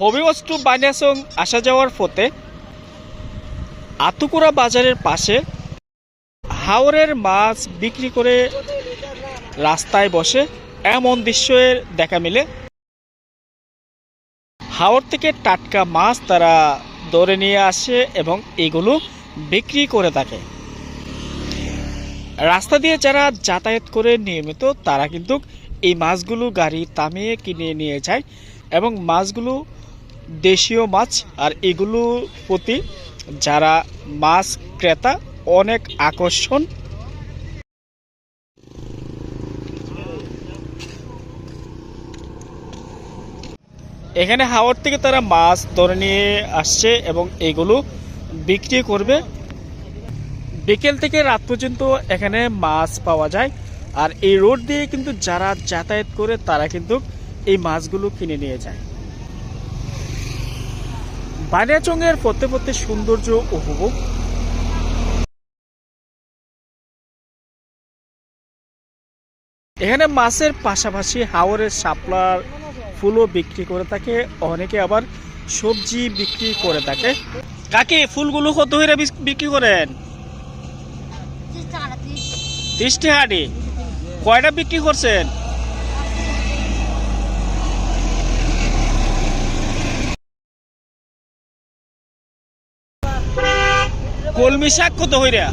Habiganj two Baniachong আসা যাওয়ার পথে আতুকুরা বাজারের পাশে হাওরের মাছ বিক্রি করে রাস্তায় বসে এমন দৃশ্যের দেখা মিলে। হাওর থেকে টাটকা মাছ তারা ধরে নিয়ে আসে এবং এগুলো বিক্রি করে থাকে। রাস্তা দিয়ে যারা যাতায়াত করে নিয়মিত, তারা কিন্তু এই মাছগুলো গাড়ি থামিয়ে কিনে নিয়ে যায় এবং মাছগুলো দেশীয় মাছ আর এগুলোর প্রতি যারা মাছ ক্রেতা, অনেক আকর্ষণ। এখানে হাওড় থেকে তারা মাছ ধরে নিয়ে আসছে এবং এগুলো বিক্রি করবে। বিকেল থেকে রাত পর্যন্ত এখানে মাছ পাওয়া যায়। আর এই রোড দিয়ে কিন্তু যারা যাতায়াত করে, তারা কিন্তু এই মাছগুলো কিনে নিয়ে যায়। বানিয়াচঙ্গের পথে পথে সৌন্দর্য উপভোগ। এখানে মাছের পাশাপাশি হাওরের শাপলার ফুলও বিক্রি করে থাকে। অনেকে আবার সবজি বিক্রি করে থাকে। কাকি ফুলগুলো কত হইরা বিস- বিক্রি করেন? ত্রিশ টাকাটি কয়টা বিক্রি করছেন? কলমি শাক কত হইরা?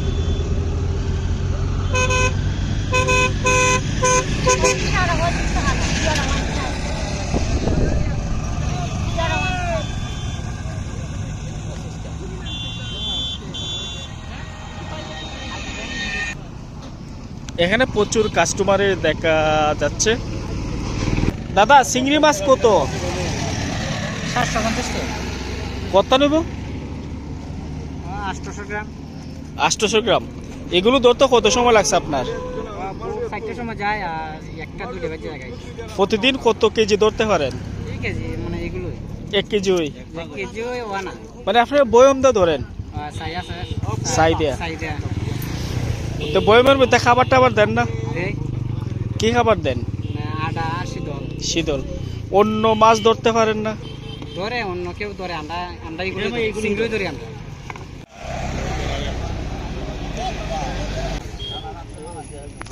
এখানে প্রচুর কাস্টমারের দেখা যাচ্ছে। দাদা চিংড়ি মাছ কত? কত নেব? আটশোশো গ্রাম। আটশোশো গ্রাম। এগুলো ধরতে কত সময় লাগছে আপনার? সময় যায় আর একটা দুটো বেজে জায়গায়। প্রতিদিন কত কেজি ধরতে পারেন? মানে এক কেজি ওই? কেজি ওই ওয়ানা মানে আপনার বয়মদা ধরেন? তো বয়মের মধ্যে খাবার টাবার দেন না? কি খাবার দেন? শীতল। অন্য মাছ ধরতে পারেন না? ধরে অন্য কেউ ধরে আমরা আমরা এগুলো সিঙ্গুলোই ধরি আমরা।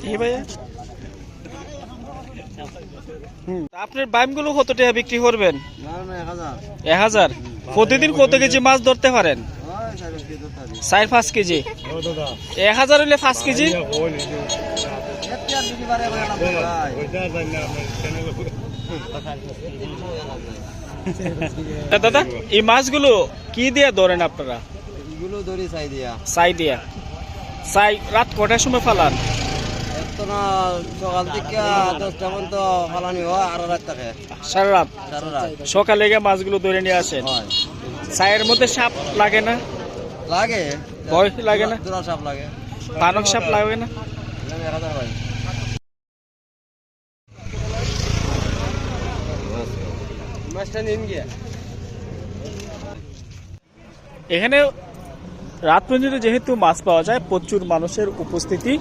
কি ভাইয়া? আপনার বাইমগুলো কত টাকা বিক্রি করবেন? এক হাজার। প্রতিদিন কত কেজি মাছ ধরতে পারেন? চার পাঁচ কেজি। এক হাজার হইলে পাঁচ কেজি? দাদা এই মাছগুলো কি দিয়ে ধরেন আপনারা? চাই দিয়া। চাই রাত কটার সময় ফালান? না সকাল থেকে দশটা পর্যন্ত ফালানি হয় আরও রাত থাকে। সারা রাত? সকালে গিয়ে মাছগুলো ধরে নিয়ে আসেন? হয়। চায়ের মধ্যে সাপ লাগে না? লাগে। ভয় লাগে না? সাপ লাগে। পানক সাপ লাগে না? এখানে রাত পর্যন্ত যেহেতু মাছ পাওয়া যায় প্রচুর মানুষের উপস্থিতি।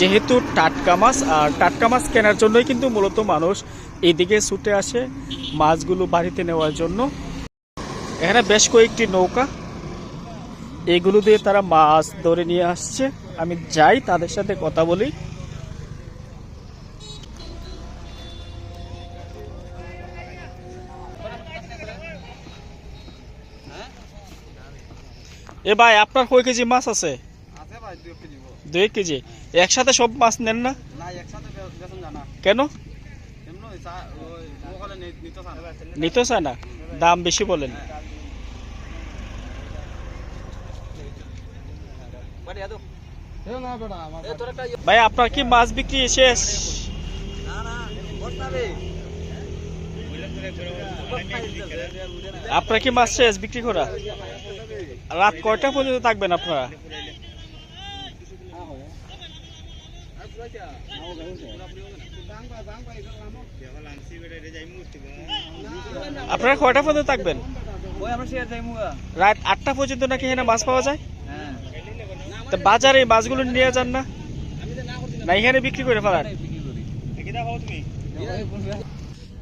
যেহেতু টাটকা মাছ, আর টাটকা মাছ কেনার জন্যই কিন্তু মূলত মানুষ এদিকে ছুটে আসে মাছগুলো বাড়িতে নেওয়ার জন্য। এখানে বেশ কয়েকটি নৌকা। এগুলো দিয়ে তারা মাছ ধরে নিয়ে আসছে। আমি যাই, তাদের সাথে কথা বলি। এ ভাই, আপনার কয় কেজি মাছ আছে? আছে ভাই, দুই কেজি দুই কেজি? একসাথে সব মাছ নেন না? কেন? নিতে চায় না? দাম বেশি বলেন। ভাই আপনার কি মাছ বিক্রি শেষ? আপনার কি মাছ শেষ বিক্রি করা? রাত কয়টা পর্যন্ত থাকবেন আপনারা? আপনারা কয়টা পর্যন্ত থাকবেন? রাত আটটা পর্যন্ত নাকি এখানে মাছ পাওয়া যায়? তো বাজারে মাছগুলো নিয়ে যান না? না, এখানে বিক্রি করে ফেলান।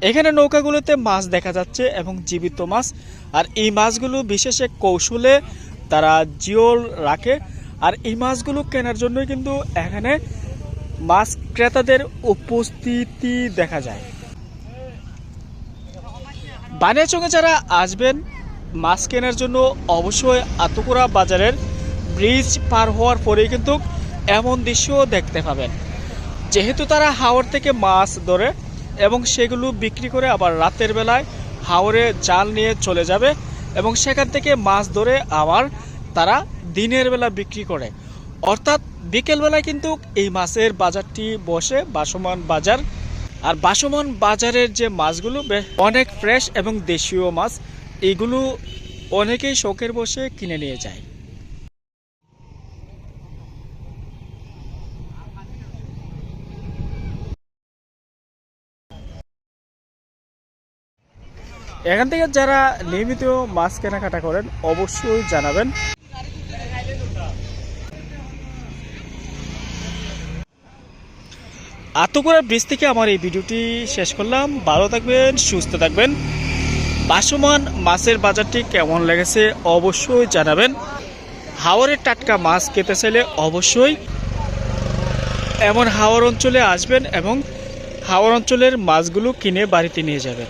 এখানে নৌকাগুলোতে মাছ দেখা যাচ্ছে এবং জীবিত মাছ। আর এই মাছগুলো বিশেষ এক কৌশলে তারা জিওল রাখে। আর এই মাছগুলো কেনার জন্যই কিন্তু এখানে মাছ ক্রেতাদের উপস্থিতি দেখা যায়। বানিয়াচঙ্গে যারা আসবেন, মাছ কেনার জন্য অবশ্যই আতকুড়া বাজারের ব্রিজ পার হওয়ার পরেই কিন্তু এমন দৃশ্যও দেখতে পাবেন। যেহেতু তারা হাওর থেকে মাছ ধরে এবং সেগুলো বিক্রি করে আবার রাতের বেলায় হাওরে জাল নিয়ে চলে যাবে এবং সেখান থেকে মাছ ধরে আবার তারা দিনের বেলা বিক্রি করে। অর্থাৎ বিকেলবেলায় কিন্তু এই মাছের বাজারটি বসে বাসমান বাজার। আর বাসমান বাজারের যে মাছগুলো অনেক ফ্রেশ এবং দেশীয় মাছ, এগুলো অনেকেই শখের বসে কিনে নিয়ে যায়। এখান থেকে যারা নিয়মিত মাছ কেনাকাটা করেন, অবশ্যই জানাবেন। আত্মকরা ব্রিজ থেকে আমার এই ভিডিওটি শেষ করলাম। ভালো থাকবেন, সুস্থ থাকবেন। বাসমান মাছের বাজারটি কেমন লেগেছে অবশ্যই জানাবেন। হাওরের টাটকা মাছ খেতে চাইলে অবশ্যই এমন হাওয়ার অঞ্চলে আসবেন এবং হাওয়ার অঞ্চলের মাছগুলো কিনে বাড়িতে নিয়ে যাবেন।